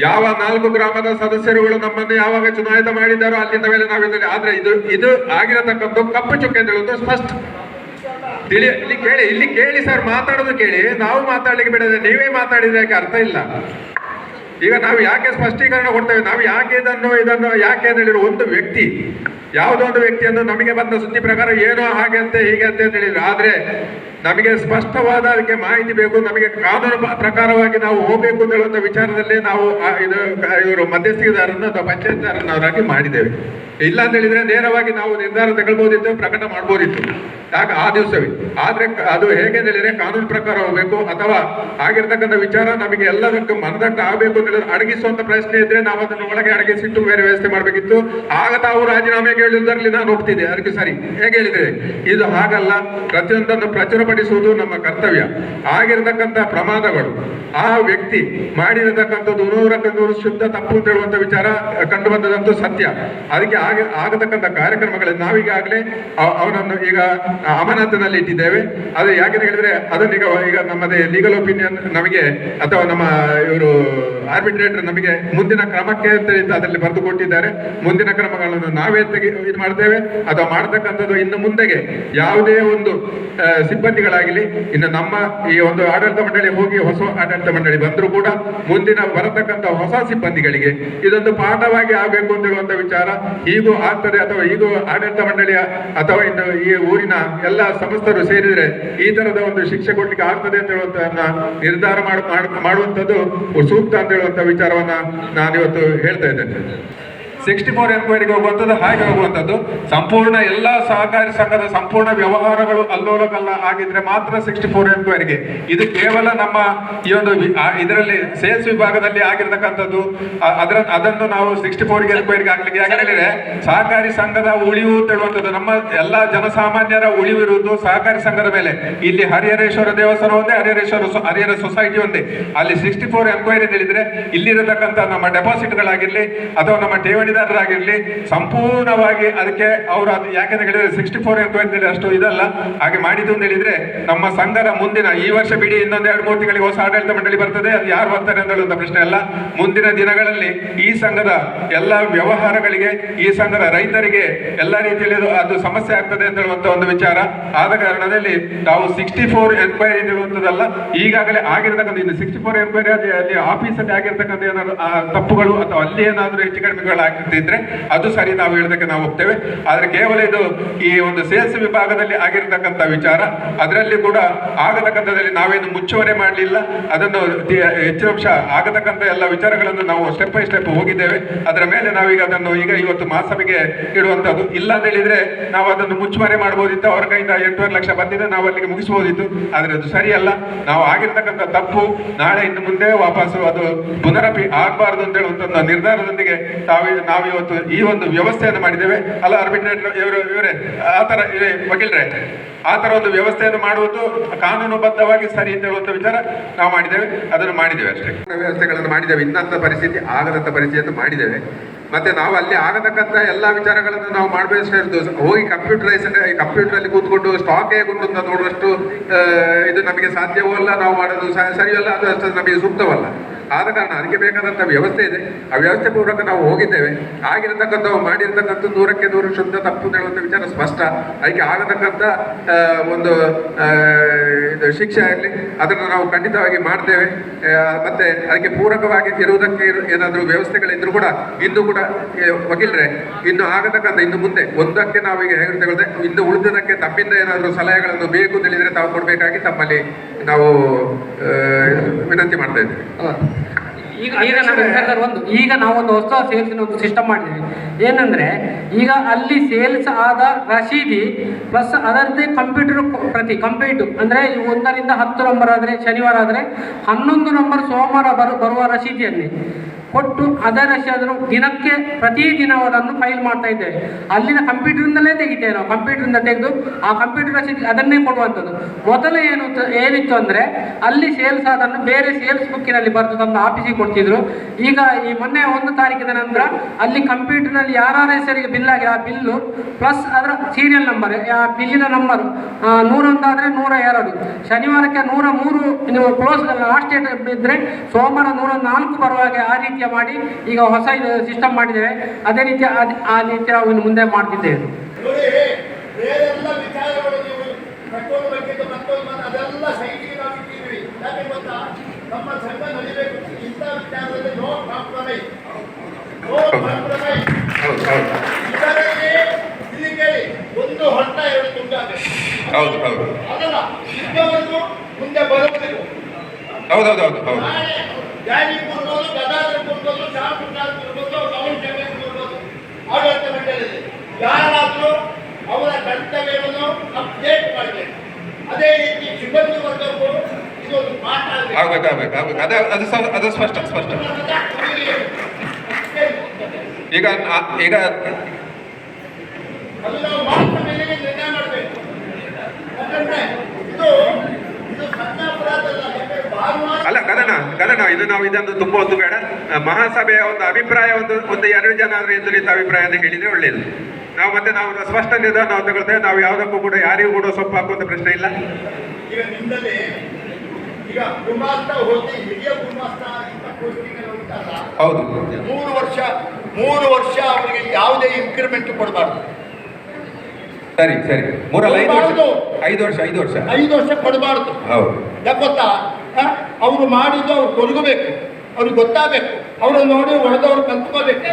ಯಾವ ನಾಲ್ಕು ಗ್ರಾಮದ ಸದಸ್ಯರುಗಳು ನಮ್ಮನ್ನು ಯಾವಾಗ ಚುನಾಯಿತ ಮಾಡಿದ್ದಾರೋ ಅಲ್ಲಿಂದ ಮೇಲೆ ನಾವು ಆದ್ರೆ ಇದು ಇದು ಆಗಿರತಕ್ಕಂಥ ಕಪ್ಪು ಚುಕ್ಕೆ ಅಂತ ಹೇಳುವುದು ಸ್ಪಷ್ಟ ತಿಳಿ ಇಲ್ಲಿ ಕೇಳಿ ಇಲ್ಲಿ ಕೇಳಿ ಸರ್, ಮಾತಾಡೋದು ಕೇಳಿ. ನಾವು ಮಾತಾಡ್ಲಿಕ್ಕೆ ಬಿಡದೆ ನೀವೇ ಮಾತಾಡಿದ್ರೆ ಯಾಕೆ ಅರ್ಥ ಇಲ್ಲ? ಈಗ ನಾವು ಯಾಕೆ ಸ್ಪಷ್ಟೀಕರಣ ಕೊಡ್ತೇವೆ? ನಾವು ಯಾಕೆ ಇದನ್ನು ಇದನ್ನು, ಯಾಕೆ ಅಂತ ಹೇಳಿದ್ರು ಒಂದು ವ್ಯಕ್ತಿ, ಯಾವುದೋ ಒಂದು ವ್ಯಕ್ತಿಯನ್ನು ನಮಗೆ ಬಂದ ಸುದ್ದಿ ಪ್ರಕಾರ ಏನೋ ಹಾಗೆ ಅಂತೆ, ಹೀಗೆ ಅಂತ ಹೇಳಿದ್ರು. ಆದ್ರೆ ನಮಗೆ ಸ್ಪಷ್ಟವಾದ ಅದಕ್ಕೆ ಮಾಹಿತಿ ಬೇಕು. ನಮಗೆ ಕಾನೂನು ಪ್ರಕಾರವಾಗಿ ನಾವು ಹೋಗಬೇಕು ಅಂತ ಹೇಳುವಂತ ವಿಚಾರದಲ್ಲಿ ನಾವು ಇದು ಇವರು ಮಧ್ಯಸ್ಥಿಕೆದಾರರನ್ನು ಅಥವಾ ಪಂಚಾಯತ್ದಾರರನ್ನಾಗಿ ಮಾಡಿದ್ದೇವೆ. ಇಲ್ಲ ಅಂತ ಹೇಳಿದ್ರೆ ನೇರವಾಗಿ ನಾವು ನಿರ್ಧಾರ ತಗೊಳ್ಬೋದಿತ್ತು, ಪ್ರಕಟ ಮಾಡ್ಬೋದಿತ್ತು. ಯಾಕೆ? ಆ ದಿವಸವೇ. ಆದ್ರೆ ಅದು ಹೇಗೆ ಅಂತ ಹೇಳಿದ್ರೆ ಕಾನೂನು ಪ್ರಕಾರ ಹೋಗ್ಬೇಕು ಅಥವಾ ಆಗಿರ್ತಕ್ಕಂಥ ವಿಚಾರ ನಮಗೆ ಎಲ್ಲದಕ್ಕೂ ಮನದಟ್ಟ ಆಗಬೇಕು ಅಂತ ಹೇಳಿದ್ರೆ ಅಡಗಿಸುವಂತ ಪ್ರಶ್ನೆ ಇದ್ರೆ ನಾವು ಅದನ್ನು ಒಳಗೆ ಅಡಗಿಸಿಟ್ಟು ಬೇರೆ ವ್ಯವಸ್ಥೆ ಮಾಡಬೇಕಿತ್ತು. ಆಗ ತಾವು ರಾಜೀನಾಮೆ ಕೇಳಿದ್ರಲ್ಲಿ ನಾನು ಒಪ್ತಿದ್ದೆ. ಅದಕ್ಕೆ ಸರಿ. ಹೇಗೆ ಹೇಳಿದ್ರೆ? ಇದು ಹಾಗಲ್ಲ. ಪ್ರತಿಯೊಂದನ್ನು ಪ್ರಚುರಪಡಿಸುವುದು ನಮ್ಮ ಕರ್ತವ್ಯ. ಆಗಿರತಕ್ಕಂಥ ಪ್ರಮಾದಗಳು ಆ ವ್ಯಕ್ತಿ ಮಾಡಿರತಕ್ಕಂಥದ್ದು ನೂರಕ್ಕೆ ನೂರು ಶುದ್ಧ ತಪ್ಪು ಅಂತ ಹೇಳುವಂಥ ವಿಚಾರ ಕಂಡು ಬಂದದಂತೂ ಸತ್ಯ. ಅದಕ್ಕೆ ಆಗ ಆಗತಕ್ಕಂಥ ಕಾರ್ಯಕ್ರಮಗಳಲ್ಲಿ ನಾವೀಗಾಗಲೇ ಅವ- ಅವನನ್ನು ಈಗ ಅಮಾನತಿನಲ್ಲಿ ಇಟ್ಟಿದ್ದೇವೆ. ಅದು ಯಾಕೆಂತ ಹೇಳಿದ್ರೆ ಅದನ್ನ ಈಗ ಈಗ ನಮ್ಮದೇ ಲೀಗಲ್ ಒಪಿನಿಯನ್ ನಮಗೆ ಅಥವಾ ನಮ್ಮ ಇವರು ಆರ್ಬಿಟ್ರೇಟರ್ ನಮಗೆ ಮುಂದಿನ ಕ್ರಮಕ್ಕೆ ಅಂತ ಅದರಲ್ಲಿ ಬರೆದು ಕೊಟ್ಟಿದ್ದಾರೆ. ಮುಂದಿನ ಕ್ರಮಗಳನ್ನು ನಾವೇ ತೆಗೆ ಇದು ಮಾಡ್ತೇವೆ. ಅಥವಾ ಮಾಡತಕ್ಕಂಥದ್ದು ಇನ್ನು ಮುಂದೆಗೆ ಯಾವುದೇ ಒಂದು ಆ, ಸಿಬ್ಬಂದಿಗಳಾಗಲಿ ಇನ್ನು ನಮ್ಮ ಈ ಒಂದು ಆಡಳಿತ ಮಂಡಳಿ ಹೋಗಿ ಹೊಸ ಆಡಳಿತ ಮಂಡಳಿ ಬಂದರೂ ಕೂಡ ಮುಂದಿನ ಬರತಕ್ಕಂಥ ಹೊಸ ಸಿಬ್ಬಂದಿಗಳಿಗೆ ಇದೊಂದು ಪಾಠವಾಗಿ ಆಗಬೇಕು ಅಂತ ಹೇಳುವಂಥ ವಿಚಾರ. ಈಗೂ ಆಗ್ತದೆ ಅಥವಾ ಈಗೂ ಆಡಳಿತ ಮಂಡಳಿಯ ಅಥವಾ ಇನ್ನು ಈ ಊರಿನ ಎಲ್ಲ ಸಮಸ್ತರು ಸೇರಿದರೆ ಈ ತರದ ಒಂದು ಶಿಕ್ಷೆ ಕೊಡಲಿಕ್ಕೆ ಆಗ್ತದೆ ಅಂತ ಹೇಳುವಂತ ನಿರ್ಧಾರ ಮಾಡು, ಮಾಡು- ಮಾಡುವಂಥದ್ದು ಸೂಕ್ತ ಅಂತ ಹೇಳುವಂಥ ವಿಚಾರವನ್ನ ನಾನಿವತ್ತು ಹೇಳ್ತಾ ಇದ್ದೇನೆ. ಸಿಕ್ಸ್ಟಿ ಫೋರ್ ಎನ್ಕ್ವೈರಿಗೆ ಹೋಗುವಂಥದ್ದು, ಹಾಗೆ ಹೋಗುವಂಥದ್ದು. ಸಂಪೂರ್ಣ ಎಲ್ಲ ಸಹಕಾರಿ ಸಂಘದ ಸಂಪೂರ್ಣ ವ್ಯವಹಾರಗಳು ಅಲ್ಲೋಲಕಲ್ಲ ಆಗಿದ್ರೆ ಮಾತ್ರ ಸಿಕ್ಸ್ಟಿ ಫೋರ್ ಎನ್ಕ್ವೈರಿಗೆ ಇದು ಕೇವಲ ನಮ್ಮ ಈ ಒಂದು ಇದರಲ್ಲಿ ಸೇಲ್ಸ್ ವಿಭಾಗದಲ್ಲಿ ಆಗಿರ್ತಕ್ಕಂಥದ್ದು. ಅದರ ಅದನ್ನು ನಾವು ಸಿಕ್ಸ್ಟಿ ಫೋರ್ ಎನ್ಕ್ವೈರಿಗೆ ಆಗ್ಲಿಕ್ಕೆ ಯಾಕಂದ್ರೆ ಸಹಕಾರಿ ಸಂಘದ ಉಳಿವು ಹೇಳುವಂಥದ್ದು ನಮ್ಮ ಎಲ್ಲ ಜನಸಾಮಾನ್ಯರ ಉಳಿವು ಇರುವುದು ಸಹಕಾರಿ ಸಂಘದ ಮೇಲೆ. ಇಲ್ಲಿ ಹರಿಹರೇಶ್ವರ ದೇವಸ್ಥಾನ ಒಂದೇ, ಹರಿಹರೇಶ್ವರ ಹರಿಹರ ಸೊಸೈಟಿ ಒಂದೇ. ಅಲ್ಲಿ ಸಿಕ್ಸ್ಟಿ ಫೋರ್ ಎನ್ಕ್ವೈರಿ ತಿಳಿದ್ರೆ ಇಲ್ಲಿರತಕ್ಕಂಥ ನಮ್ಮ ಡೆಪಾಸಿಟ್ಗಳಾಗಿರಲಿ ಅಥವಾ ನಮ್ಮ ಠೇವಣಿದಾರರಾಗಿರ್ಲಿ ಸಂಪೂರ್ಣವಾಗಿ ಅದಕ್ಕೆ ಅವರು ಅದು ಯಾಕೆಂದ್ರೆ ಹೇಳಿದ್ರೆ ಸಿಕ್ಸ್ಟಿ ಫೋರ್ ಅಂತ ಅಂತೇಳಿ ಅಷ್ಟು ಇದಲ್ಲ. ಹಾಗೆ ಮಾಡಿದ್ದು ಅಂತ ಹೇಳಿದ್ರೆ, ನಮ್ಮ ಸಂಘದ ಮುಂದಿನ, ಈ ವರ್ಷ ಬಿಡಿ, ಇನ್ನೊಂದು ಎರಡು ಮೂರು ತಿಂಗಳಿಗೆ ಹೊಸ ಆಡಳಿತ ಮಂಡಳಿ ಬರ್ತದೆ. ಅದು ಯಾರು ಬರ್ತಾರೆ ಅಂತ ಹೇಳುವಂತ ಪ್ರಶ್ನೆ ಅಲ್ಲ. ಮುಂದಿನ ದಿನಗಳಲ್ಲಿ ಈ ಸಂಘದ ಎಲ್ಲ ವ್ಯವಹಾರಗಳಿಗೆ, ಈ ಸಂಘದ ರೈತರಿಗೆ ಎಲ್ಲ ರೀತಿಯಲ್ಲಿ ಅದು- ಸಮಸ್ಯೆ ಆಗ್ತದೆ ಅಂತ ಹೇಳುವಂತ ಒಂದು ವಿಚಾರ. ಆದ ಕಾರಣದಲ್ಲಿ ನಾವು ಸಿಕ್ಸ್ಟಿ ಫೋರ್ ಎನ್ಕ್ವೈರಿ ಹೇಳುವಂಥದ್ದಲ್ಲ, ಈಗಾಗಲೇ ಆಗಿರ್ತಕ್ಕಂಥ, ಇನ್ನು ಸಿಕ್ಸ್ಟಿ ಫೋರ್ ಎನ್ಕ್ವೈರಿ ಅಲ್ಲಿ ಆಫೀಸಲ್ಲಿ ಆಗಿರ್ತಕ್ಕಂಥ ಏನಾದ್ರು ತಪ್ಪುಗಳು ಅಥವಾ ಅಲ್ಲಿ ಏನಾದರೂ ಹೆಚ್ಚು ಕಡಿಮೆಗಳಾಗಿ ಆಗ್ತಿದ್ರೆ ಅದು ಸರಿ ನಾವು ಹೇಳೋದಕ್ಕೆ ನಾವು ಹೋಗ್ತೇವೆ. ಆದರೆ ಕೇವಲ ಇದು ಈ ಒಂದು ಸೇಲ್ಸ್ ವಿಭಾಗದಲ್ಲಿ ಆಗಿರ್ತಕ್ಕಂಥ ವಿಚಾರ. ಅದರಲ್ಲಿ ಕೂಡ ಆಗತಕ್ಕಂಥದ್ದಲ್ಲಿ ನಾವೇನು ಮುಚ್ಚುವರೆ ಮಾಡಲಿಲ್ಲ. ಅದನ್ನು ಹೆಚ್ಚಿನ ಅಂಶ ಆಗತಕ್ಕಂಥ ಎಲ್ಲ ವಿಚಾರಗಳನ್ನು ನಾವು ಸ್ಟೆಪ್ ಬೈ ಸ್ಟೆಪ್ ಹೋಗಿದ್ದೇವೆ. ಅದರ ಮೇಲೆ ನಾವೀಗ ಅದನ್ನು ಈಗ ಇವತ್ತು ಮಹಾಸಭೆಗೆ ಇಡುವಂಥದ್ದು. ಇಲ್ಲ ಅಂತ ಹೇಳಿದ್ರೆ ನಾವು ಅದನ್ನು ಮುಚ್ಚುವರೆ ಮಾಡಬಹುದಿತ್ತು ಅವರ ಕೈಯಿಂದ ಎಂಟೂವರೆ ಲಕ್ಷ ಬಂದಿದೆ. ನಾವು ಅಲ್ಲಿಗೆ ಮುಗಿಸಬಹುದಿತ್ತು ಆದರೆ ಅದು ಸರಿಯಲ್ಲ. ನಾವು ಆಗಿರ್ತಕ್ಕಂಥ ತಪ್ಪು ನಾಳೆ ಇನ್ನು ಮುಂದೆ ವಾಪಸ್ಸು ಅದು ಪುನರಪಿ ಆಗಬಾರದು ಅಂತ ಹೇಳುವಂಥ ನಿರ್ಧಾರದೊಂದಿಗೆ ತಾವು ನಾವು ಇವತ್ತು ಈ ಒಂದು ವ್ಯವಸ್ಥೆಯನ್ನು ಮಾಡಿದ್ದೇವೆ. ಅಲ್ಲ ಆರ್ಬಿಟ್ರೇಟರ್ ಇವರು, ಇವರೇ, ಆ ತರ ಇವೇ ವಕೀಲರೇ. ಆ ತರ ಒಂದು ವ್ಯವಸ್ಥೆಯನ್ನು ಮಾಡುವುದು ಕಾನೂನುಬದ್ಧವಾಗಿ ಸರಿ ಅಂತ ಹೇಳುವಂಥ ವಿಚಾರ ನಾವು ಮಾಡಿದ್ದೇವೆ. ಅದನ್ನು ಮಾಡಿದ್ದೇವೆ ಅಷ್ಟೇ. ವ್ಯವಸ್ಥೆಗಳನ್ನು ಮಾಡಿದ್ದೇವೆ. ಇನ್ನಂತ ಪರಿಸ್ಥಿತಿ, ಆಗದಂತ ಪರಿಸ್ಥಿತಿಯನ್ನು ಮಾಡಿದ್ದೇವೆ. ಮತ್ತೆ ನಾವು ಅಲ್ಲಿ ಆಗತಕ್ಕಂಥ ಎಲ್ಲ ವಿಚಾರಗಳನ್ನು ನಾವು ಮಾಡಬೇಕು ಹೋಗಿ ಕಂಪ್ಯೂಟರೈಸ್ ಕಂಪ್ಯೂಟರ್ ಅಲ್ಲಿ ಕೂತ್ಕೊಂಡು ಸ್ಟಾಕ್ ಅಂತ ನೋಡುವಷ್ಟು ಇದು ನಮಗೆ ಸಾಧ್ಯವೂ ಅಲ್ಲ ನಾವು ಮಾಡೋದು ಸರಿಯಲ್ಲ, ಅದು ಅಷ್ಟು ನಮಗೆ ಸೂಕ್ತವಲ್ಲ. ಆದ ಕಾರಣ ಅದಕ್ಕೆ ಬೇಕಾದಂಥ ವ್ಯವಸ್ಥೆ ಇದೆ. ಆ ವ್ಯವಸ್ಥೆ ಪೂರ್ವಕ ನಾವು ಹೋಗಿದ್ದೇವೆ. ಆಗಿರತಕ್ಕಂಥ ಮಾಡಿರ್ತಕ್ಕಂಥ ನೂರಕ್ಕೆ ನೂರು ಶುದ್ಧ ತಪ್ಪು ಅಂತ ಹೇಳುವಂಥ ವಿಚಾರ ಸ್ಪಷ್ಟ. ಅದಕ್ಕೆ ಆಗತಕ್ಕಂಥ ಒಂದು ಇದು ಶಿಕ್ಷೆ ಆಗಲಿ, ಅದನ್ನು ನಾವು ಖಂಡಿತವಾಗಿ ಮಾಡ್ತೇವೆ. ಮತ್ತೆ ಅದಕ್ಕೆ ಪೂರಕವಾಗಿ ಇರುವುದಕ್ಕೆ ಇರು- ಏನಾದರೂ ವ್ಯವಸ್ಥೆಗಳಿದ್ರು ಕೂಡ ಇಂದು ಕೂಡ ವಕೀಲರೆ, ಇನ್ನು ಆಗತಕ್ಕಂಥ, ಇನ್ನು ಮುಂದೆ ಒಂದಕ್ಕೆ ನಾವೀಗ ತಗೊಳ್ತೇವೆ ಇನ್ನು ಉಳಿದದಕ್ಕೆ ತಪ್ಪಿಂದ ಏನಾದರೂ ಸಲಹೆಗಳನ್ನು ಬೇಕು ತಿಳಿದರೆ ತಾವು ಕೊಡಬೇಕಾಗಿ ತಮ್ಮಲ್ಲಿ ನಾವು ವಿನಂತಿ ಮಾಡ್ತಾ ಇದ್ದೀವಿ. ಈಗ ಈಗ ನಾವು ಒಂದು ಈಗ ನಾವೊಂದು ಹೊಸ ಸೇಲ್ಸಿನ ಒಂದು ಸಿಸ್ಟಮ್ ಮಾಡಿದ್ದೀವಿ. ಏನಂದ್ರೆ ಈಗ ಅಲ್ಲಿ ಸೇಲ್ಸ್ ಆದ ರಶೀದಿ ಪ್ಲಸ್ ಅದರದ್ದೇ ಕಂಪ್ಯೂಟರ್ ಪ್ರತಿ ಕಂಪ್ಲೀಟು ಅಂದ್ರೆ ಈ ಒಂದರಿಂದ ಹತ್ತು ನಂಬರ್ ಆದರೆ ಶನಿವಾರ ಆದರೆ ಹನ್ನೊಂದು ನಂಬರ್ ಸೋಮವಾರ ಬರು ಬರುವ ರಶೀದಿಯಲ್ಲಿ. ಕೊಟ್ಟು ಅದರ ರಶೀದಿ ಅದನ್ನು ದಿನಕ್ಕೆ ಪ್ರತಿ ದಿನ ಅದನ್ನು ಫೈಲ್ ಮಾಡ್ತಾ ಇದ್ದೇವೆ. ಅಲ್ಲಿನ ಕಂಪ್ಯೂಟರಿಂದಲೇ ತೆಗಿತೇವೆ ನಾವು. ಕಂಪ್ಯೂಟರಿಂದ ತೆಗೆದು ಆ ಕಂಪ್ಯೂಟರ್ ರಶೀದಿ ಅದನ್ನೇ ಕೊಡುವಂಥದ್ದು. ಮೊದಲು ಏನು ಏನಿತ್ತು ಅಂದರೆ ಅಲ್ಲಿ ಸೇಲ್ಸ್ ಅದನ್ನು ಬೇರೆ ಸೇಲ್ಸ್ ಬುಕ್ಕಿನಲ್ಲಿ ಬರೆದು ತಂದು ಆಫೀಸಿಗೆ ಕೊಡ್ತಿದ್ರು. ಈಗ ಈ ಮೊನ್ನೆ ಒಂದು ತಾರೀಕಿನ ನಂತರ ಅಲ್ಲಿ ಕಂಪ್ಯೂಟರ್ನಲ್ಲಿ ಯಾರ್ಯಾರ ಹೆಸರಿಗೆ ಬಿಲ್ ಆಗಿ ಆ ಬಿಲ್ಲು ಪ್ಲಸ್ ಅದರ ಸೀರಿಯಲ್ ನಂಬರ್ ಆ ಬಿಲ್ಲಿನ ನಂಬರ್ ನೂರೊಂದಾದರೆ ನೂರ ಎರಡು. ಶನಿವಾರಕ್ಕೆ ನೂರ ಮೂರು, ನೀವು ಕ್ಲೋಸ್ ಲಾಸ್ಟ್ ಡೇಟ್ ಇದ್ದರೆ ಸೋಮವಾರ ನೂರ ನಾಲ್ಕು ಬರುವಾಗ ಆ ರೀತಿಯ ಮಾಡಿ ಈಗ ಹೊಸ ಇದು ಸಿಸ್ಟಮ್ ಮಾಡಿದ್ದೇವೆ. ಅದೇ ರೀತಿ ಆ ರೀತಿ ನಾವು ಇನ್ನು ಮುಂದೆ ಮಾಡ್ತಿದ್ದೇವೆ. ಒಂದು ಹೊಟ್ಟ ಎರಡು ಹೌದು ಮುಂದೆ ಬರುವುದಿಲ್ಲ ಹೌದೌದು ಹೌದು. ಹೌದು ಮಂಡಳಿಯಲ್ಲಿ ಯಾರಾದರೂ ಅವರ ಕರ್ತವ್ಯವನ್ನು ಅಪ್ಡೇಟ್ ಮಾಡಬೇಕು. ಅದೇ ರೀತಿ ಸಿಬ್ಬಂದಿ ವರ್ಗಕ್ಕೂ ಇದೊಂದು ಪಾಠ ಆಗಬೇಕು. ಆಗ್ಬೇಕು ಅದೇ ಅದು ಅದು ಸ್ಪಷ್ಟ ಸ್ಪಷ್ಟ. ಈಗ ಈಗ ಅದು ನಾವು ಮಾತ್ರ ಮೇಲೆ ನಿರ್ಣಯ ಮಾಡಬೇಕು. ಯಾಕಂದ್ರೆ ಇದು ಸಣ್ಣ ಅಪರಾಧ ಅಲ್ಲ ಯಾಕಂದ್ರೆ ಭಾನುವಾರ ಅಲ್ಲ ಕದನ ಕದನ ಇದು ನಾವು ಇದೊಂದು ತುಂಬ ಒಂದು ಬೇಡ. ಮಹಾಸಭೆಯ ಒಂದು ಅಭಿಪ್ರಾಯ ಒಂದು ಒಂದು ಎರಡು ಜನ ಆದ್ರೆ ರೀತಿ ಅಭಿಪ್ರಾಯ ಅಂತ ಹೇಳಿದ್ರೆ ಒಳ್ಳೆಯದು ನಾವು ಮತ್ತೆ ನಾವು ಸ್ಪಷ್ಟ ನಿರ್ಧಾರ ನಾವು ತಗೊಳ್ತೇವೆ. ನಾವು ಯಾವುದಕ್ಕೂ ಕೂಡ ಯಾರಿಗೂ ಕೂಡ ಸೊಪ್ಪು ಹಾಕುವಂತ ಪ್ರಶ್ನೆ ಇಲ್ಲ. ಹೌದು. ಮೂರು ವರ್ಷ ಮೂರು ವರ್ಷ ಅವರಿಗೆ ಯಾವುದೇ ಇನ್ಕ್ರಿಮೆಂಟ್ ಕೊಡಬಾರ್ದು. ಸರಿ ಸರಿ. ಮೂರಲ್ಲ ಐದು ವರ್ಷ. ಐದು ವರ್ಷ ಐದು ವರ್ಷ. ಐದು ವರ್ಷ ಕೊಡಬಾರ್ದು. ಹೌದು. ಯಾಕೆ ಗೊತ್ತಾ? ಅವರು ಮಾಡಿದ್ದು ಅವ್ರು ಕೊರಗಬೇಕು ಅವ್ರಿಗೆ ಗೊತ್ತಾಗಬೇಕು. ಅವ್ರನ್ನ ನೋಡಿ ಹೊಡೆದವ್ರು ಕಲ್ತ್ಕೋಬೇಕು?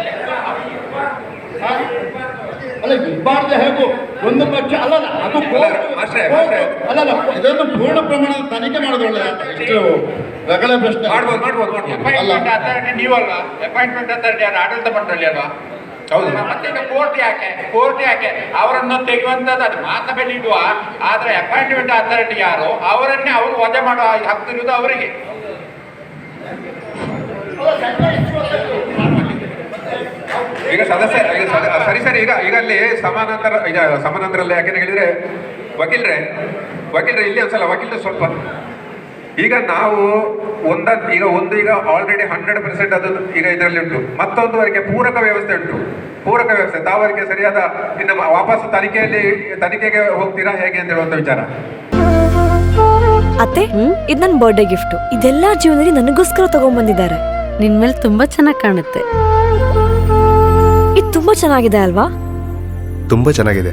ಅಲ್ಲ ಇರಬಾರ್ದು ಹೇಗೋ ಒಂದು ಪಕ್ಷ ಅಲ್ಲಲ್ಲ ಅದು ಅಲ್ಲ. ಅಲ್ಲಲ್ಲ ಇದನ್ನು ಪೂರ್ಣ ಪ್ರಮಾಣದ ತನಿಖೆ ಮಾಡೋದು ಒಳ್ಳೆಯ ಇಷ್ಟು ರಗಳೆ ಪ್ರಶ್ನೆ. ಮಾಡ್ಬೋದು ಮಾಡ್ಬೋದು ಮಾಡ್ಬೋದು. ನೀವಲ್ಲ ಅಪಾಯಿಂಟ್ಮೆಂಟ್ ಅಥಾರಿಟಿ ಅದು ಆಡಳಿತ ಮಂಡಳಿ ಅಲ್ವಾ ಹೌದು ಕೋರ್ಟ್ ಯಾಕೆ? ಕೋರ್ಟ್ ಯಾಕೆ? ಅವರನ್ನು ತೆಗೆಯುವಂಥದ್ದು ಅದು ಮಾತ್ರ ಬೆಳಿಡುವ ಆದ್ರೆ ಅಪಾಯಿಂಟ್ಮೆಂಟ್ ಅಥಾರಿಟಿ ಯಾರು? ಅವರನ್ನೇ ಅವರು ವಜೆ ಮಾಡೋ ಹತ್ತು ಇರುವುದು ಅವರಿಗೆ. ಈಗ ಸದಸ್ಯ ಸರಿ ಸರಿ, ಈಗ ಈಗ ಅಲ್ಲಿ ಸಮಾನಾಂತರ, ಈಗ ಸಮಾನಾಂತರಲ್ಲ ಯಾಕೆಂತ ಹೇಳಿದ್ರೆ, ವಕೀಲರೇ, ವಕೀಲ್ರೆ, ಇಲ್ಲಿ ಒಂದ್ಸಲ ವಕೀಲರು ಸ್ವಲ್ಪ ಈಗ ನಾವು ಒಂದ ಈಗ ಒಂದು ಈಗ ಆಲ್ರೆಡಿ ಹಂಡ್ರೆಡ್ ಪರ್ಸೆಂಟ್ ಅದು ಈಗ ಇದರಲ್ಲಿ ಉಂಟು. ಮತ್ತೊಂದು ವರೆಗೆ ಪೂರಕ ವ್ಯವಸ್ಥೆ ಉಂಟು. ಪೂರಕ ವ್ಯವಸ್ಥೆ. ತಾವರಿಗೆ ಸರಿಯಾದ ಇನ್ನು ವಾಪಸ್ ತನಿಖೆಯಲ್ಲಿ ತನಿಖೆಗೆ ಹೋಗ್ತೀರಾ ಹೇಗೆ ಅಂತ ಹೇಳುವಂತ ವಿಚಾರ. ಅತ್ತೆ ಇದು ನನ್ನ ಬರ್ಡೇ ಗಿಫ್ಟ್ ಇದೆಲ್ಲ ಜೀವನದಲ್ಲಿ ನನಗೋಸ್ಕರ ತಗೊಂಡ್ಬಂದಿದ್ದಾರೆ ನಿನ್ ಮೇಲೆ ತುಂಬಾ ಚೆನ್ನಾಗಿ ಕಾಣುತ್ತೆ. ಇದು ತುಂಬಾ ಚೆನ್ನಾಗಿದೆ ಅಲ್ವಾ? ತುಂಬಾ ಚೆನ್ನಾಗಿದೆ.